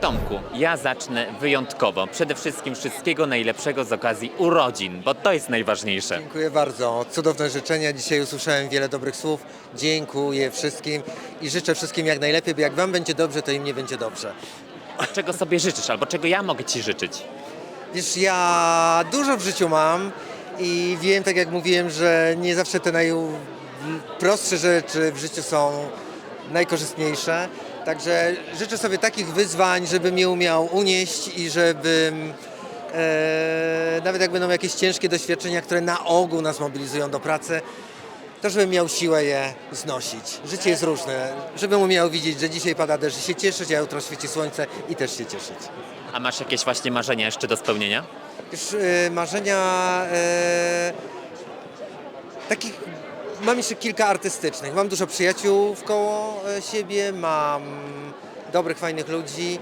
Tomku, ja zacznę wyjątkowo. Przede wszystkim wszystkiego najlepszego z okazji urodzin, bo to jest najważniejsze. Dziękuję bardzo. Cudowne życzenia. Dzisiaj usłyszałem wiele dobrych słów. Dziękuję wszystkim i życzę wszystkim jak najlepiej, bo jak Wam będzie dobrze, to im nie będzie dobrze. A czego sobie życzysz, albo czego ja mogę Ci życzyć? Wiesz, ja dużo w życiu mam i wiem, tak jak mówiłem, że nie zawsze te najprostsze rzeczy w życiu są najkorzystniejsze. Także życzę sobie takich wyzwań, żebym je umiał unieść i żebym e, nawet jak będą jakieś ciężkie doświadczenia, które na ogół nas mobilizują do pracy, to żebym miał siłę je znosić. Życie jest różne. Żebym umiał widzieć, że dzisiaj pada deszcz i się cieszyć, a jutro świeci słońce i też się cieszyć. A masz jakieś właśnie marzenia jeszcze do spełnienia? Już e, marzenia e, takich. Mam jeszcze kilka artystycznych. Mam dużo przyjaciół wkoło e, siebie, mam dobrych, fajnych ludzi.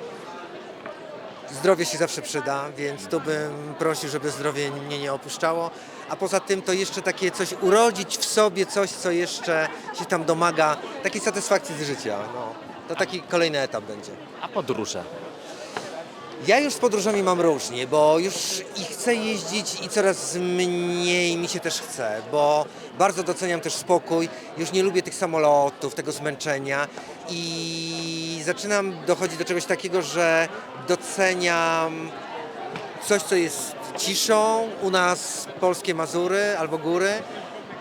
Zdrowie się zawsze przyda, więc tu bym prosił, żeby zdrowie mnie nie opuszczało. A poza tym to jeszcze takie coś urodzić w sobie, coś, co jeszcze się tam domaga, takiej satysfakcji z życia. No. To taki kolejny etap będzie. A podróże? Ja już z podróżami mam różnie, bo już i chcę jeździć i coraz mniej mi się też chce, bo bardzo doceniam też spokój. Już nie lubię tych samolotów, tego zmęczenia i zaczynam dochodzić do czegoś takiego, że doceniam coś, co jest ciszą, u nas polskie Mazury albo góry.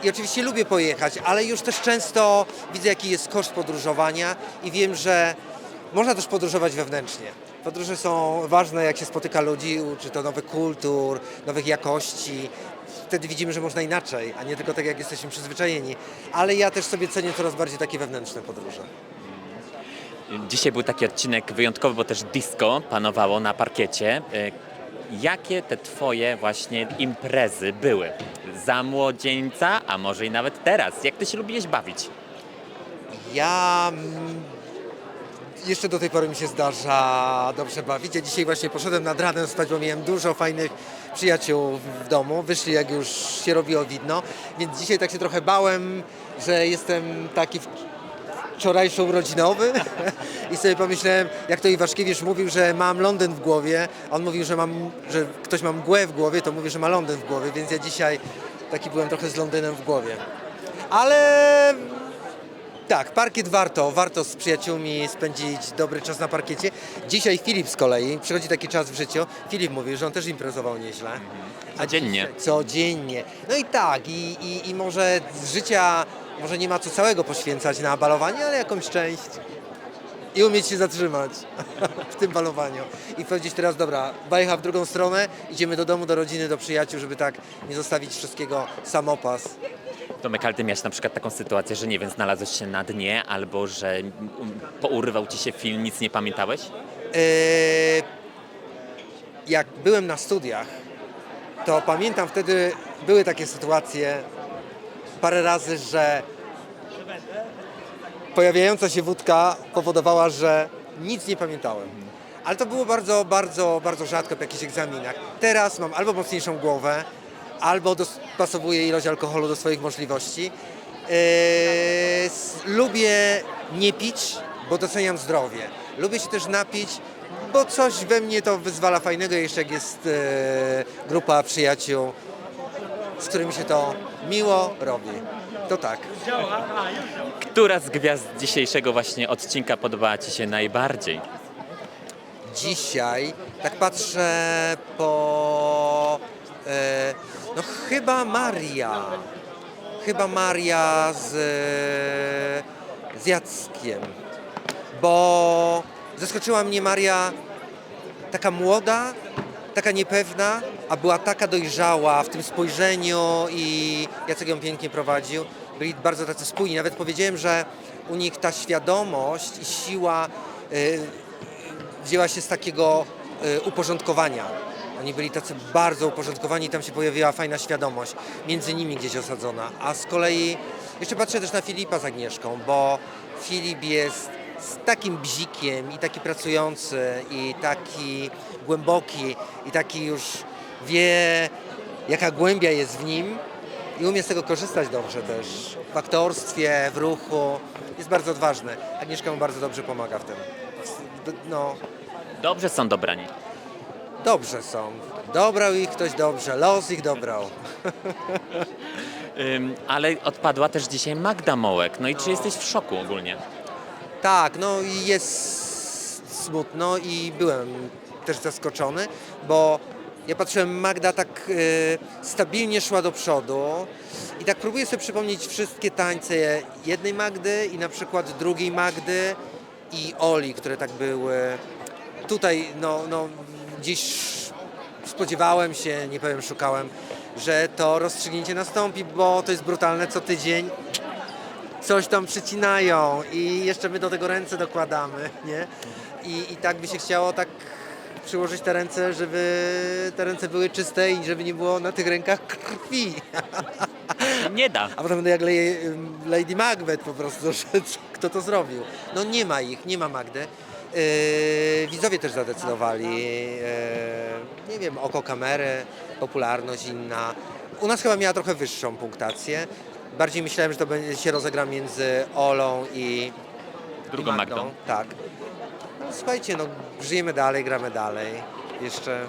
I oczywiście lubię pojechać, ale już też często widzę, jaki jest koszt podróżowania i wiem, że można też podróżować wewnętrznie. Podróże są ważne, jak się spotyka ludzi, uczy to nowych kultur, nowych jakości. Wtedy widzimy, że można inaczej, a nie tylko tak, jak jesteśmy przyzwyczajeni. Ale ja też sobie cenię coraz bardziej takie wewnętrzne podróże. Dzisiaj był taki odcinek wyjątkowy, bo też disco panowało na parkiecie. E, Jakie te Twoje właśnie imprezy były? Za młodzieńca, a może i nawet teraz? Jak Ty się lubiłeś bawić? Ja jeszcze do tej pory mi się zdarza dobrze bawić. Ja dzisiaj właśnie poszedłem nad ranem spać, bo miałem dużo fajnych przyjaciół w domu. Wyszli jak już się robiło widno, więc dzisiaj tak się trochę bałem, że jestem taki wczorajszy urodzinowy i sobie pomyślałem, jak to Iwaszkiewicz mówił, że mam Londyn w głowie, on mówił, że, mam, że ktoś ma mgłę w głowie, to mówi, że ma Londyn w głowie, więc ja dzisiaj taki byłem trochę z Londynem w głowie. Ale tak, parkiet warto, warto z przyjaciółmi spędzić dobry czas na parkiecie. Dzisiaj Filip z kolei, przychodzi taki czas w życiu, Filip mówi, że on też imprezował nieźle. Codziennie. dzisiaj- Codziennie. No i tak, i, i, i może z życia, może nie ma co całego poświęcać na balowanie, ale jakąś część. I umieć się zatrzymać w tym balowaniu. I powiedzieć teraz, dobra, bajcha w drugą stronę, idziemy do domu, do rodziny, do przyjaciół, żeby tak nie zostawić wszystkiego samopas. Tomek, ale Ty miałeś na przykład taką sytuację, że nie wiem, znalazłeś się na dnie, albo że mm, pourywał Ci się film, nic nie pamiętałeś? Eee, jak byłem na studiach, to pamiętam wtedy były takie sytuacje parę razy, że pojawiająca się wódka powodowała, że nic nie pamiętałem. Ale to było bardzo, bardzo, bardzo rzadko w jakichś egzaminach. Teraz mam albo mocniejszą głowę, albo dostosowuję ilość alkoholu do swoich możliwości. S- lubię nie pić, bo doceniam zdrowie. Lubię się też napić, bo coś we mnie to wyzwala fajnego, jeszcze jak jest e, grupa przyjaciół, z którymi się to miło robi. To tak. Która z gwiazd dzisiejszego właśnie odcinka podobała Ci się najbardziej? Dzisiaj, tak patrzę po. E, no chyba Maria. Chyba Maria z, z Jackiem. Bo zaskoczyła mnie Maria taka młoda, taka niepewna, a była taka dojrzała w tym spojrzeniu i Jacek ją pięknie prowadził. Byli bardzo tacy spójni. Nawet powiedziałem, że u nich ta świadomość i siła y, wzięła się z takiego y, uporządkowania. Oni byli tacy bardzo uporządkowani, tam się pojawiła fajna świadomość, między nimi gdzieś osadzona. A z kolei jeszcze patrzę też na Filipa z Agnieszką, bo Filip jest z takim bzikiem i taki pracujący i taki głęboki i taki już wie jaka głębia jest w nim i umie z tego korzystać dobrze też. W aktorstwie, w ruchu. Jest bardzo odważny. Agnieszka mu bardzo dobrze pomaga w tym. No, Dobrze są dobrani. Dobrze są. Dobrał ich ktoś dobrze, los ich dobrał. Ym, ale odpadła też dzisiaj Magda Mołek. No i czy jesteś w szoku ogólnie? Tak, no i jest smutno i byłem też zaskoczony, bo ja patrzyłem, Magda tak e, stabilnie szła do przodu i tak próbuję sobie przypomnieć wszystkie tańce jednej Magdy i na przykład drugiej Magdy i Oli, które tak były. Tutaj no, no gdzieś spodziewałem się, nie powiem szukałem, że to rozstrzygnięcie nastąpi, bo to jest brutalne co tydzień coś tam przycinają i jeszcze my do tego ręce dokładamy, nie? I, i tak by się chciało tak przyłożyć te ręce, żeby te ręce były czyste i żeby nie było na tych rękach krwi. Nie da. A potem będę jak Lady Macbeth po prostu, że kto to zrobił. No nie ma ich, nie ma Magdy. Yy, widzowie też zadecydowali. Yy, nie wiem, oko kamery, popularność inna. U nas chyba miała trochę wyższą punktację. Bardziej myślałem, że to będzie się rozegra między Olą i Drugą i Magdą. Tak. No, słuchajcie, no żyjemy dalej, gramy dalej. Jeszcze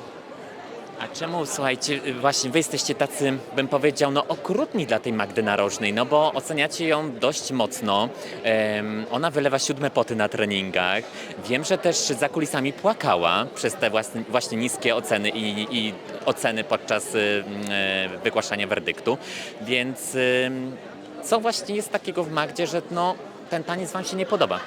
A czemu, słuchajcie, właśnie wy jesteście tacy, bym powiedział, no okrutni dla tej Magdy Narożnej, no bo oceniacie ją dość mocno. Ona wylewa siódme poty na treningach. Wiem, że też za kulisami płakała przez te właśnie, właśnie niskie oceny i, i oceny podczas y, y, wygłaszania werdyktu. Więc y, co właśnie jest takiego w Magdzie, że no, ten taniec wam się nie podoba?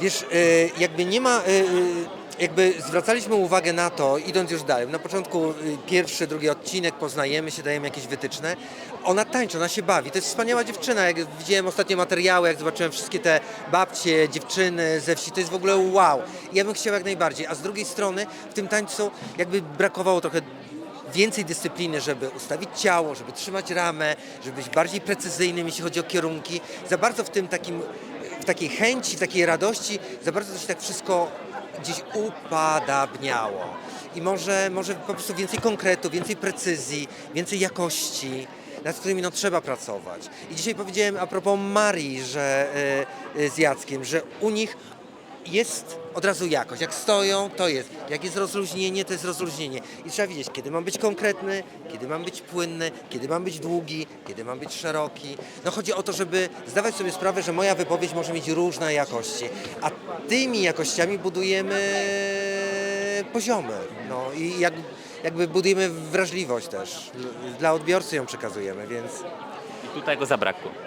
Wiesz, y, jakby nie ma, y, y, jakby zwracaliśmy uwagę na to, idąc już dalej. Na początku y, pierwszy, drugi odcinek, poznajemy się, dajemy jakieś wytyczne. Ona tańczy, ona się bawi. To jest wspaniała dziewczyna. Jak widziałem ostatnie materiały, jak zobaczyłem wszystkie te babcie, dziewczyny ze wsi, to jest w ogóle wow. Ja bym chciał jak najbardziej. A z drugiej strony w tym tańcu jakby brakowało trochę więcej dyscypliny, żeby ustawić ciało, żeby trzymać ramę, żeby być bardziej precyzyjnym, jeśli chodzi o kierunki. Za bardzo w tym takim, w takiej chęci, w takiej radości, za bardzo to się tak wszystko gdzieś upadabniało. I może, może po prostu więcej konkretu, więcej precyzji, więcej jakości, nad którymi no, trzeba pracować. I dzisiaj powiedziałem a propos Marii że, y, y, z Jackiem, że u nich jest od razu jakość. Jak stoją, to jest. Jak jest rozluźnienie, to jest rozluźnienie. I trzeba wiedzieć, kiedy mam być konkretny, kiedy mam być płynny, kiedy mam być długi, kiedy mam być szeroki. No chodzi o to, żeby zdawać sobie sprawę, że moja wypowiedź może mieć różne jakości. A tymi jakościami budujemy poziomy. No i jak, jakby budujemy wrażliwość też. Dla odbiorcy ją przekazujemy, więc... I tutaj go zabrakło.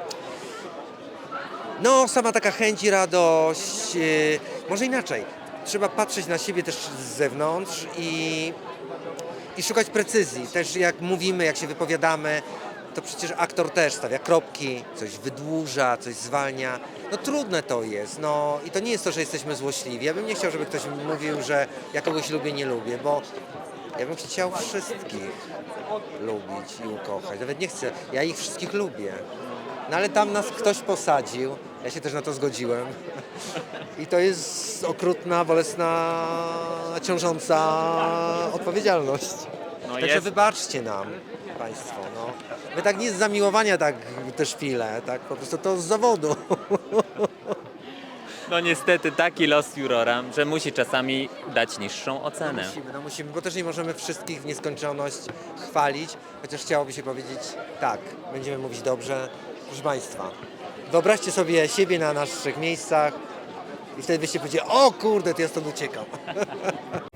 No, sama taka chęć i radość. yy, może inaczej. Trzeba patrzeć na siebie też z zewnątrz i, i szukać precyzji. Też jak mówimy, jak się wypowiadamy, to przecież aktor też stawia kropki, coś wydłuża, coś zwalnia. No trudne to jest. No i to nie jest to, że jesteśmy złośliwi. Ja bym nie chciał, żeby ktoś mówił, że ja kogoś lubię, nie lubię, bo ja bym chciał wszystkich lubić i ukochać. Nawet nie chcę. Ja ich wszystkich lubię. No ale tam nas ktoś posadził. Ja się też na to zgodziłem. I to jest okrutna, bolesna, ciążąca odpowiedzialność. No Także jest. wybaczcie nam, Państwo. No. My tak nie z zamiłowania tak te szpile, tak po prostu to z zawodu. No niestety taki los jurora, że musi czasami dać niższą ocenę. Musimy, no musimy, bo też nie możemy wszystkich w nieskończoność chwalić, chociaż chciałoby się powiedzieć tak, będziemy mówić dobrze. Proszę Państwa, wyobraźcie sobie siebie na naszych miejscach i wtedy byście powiedzieli, o kurde, to ja stąd uciekam.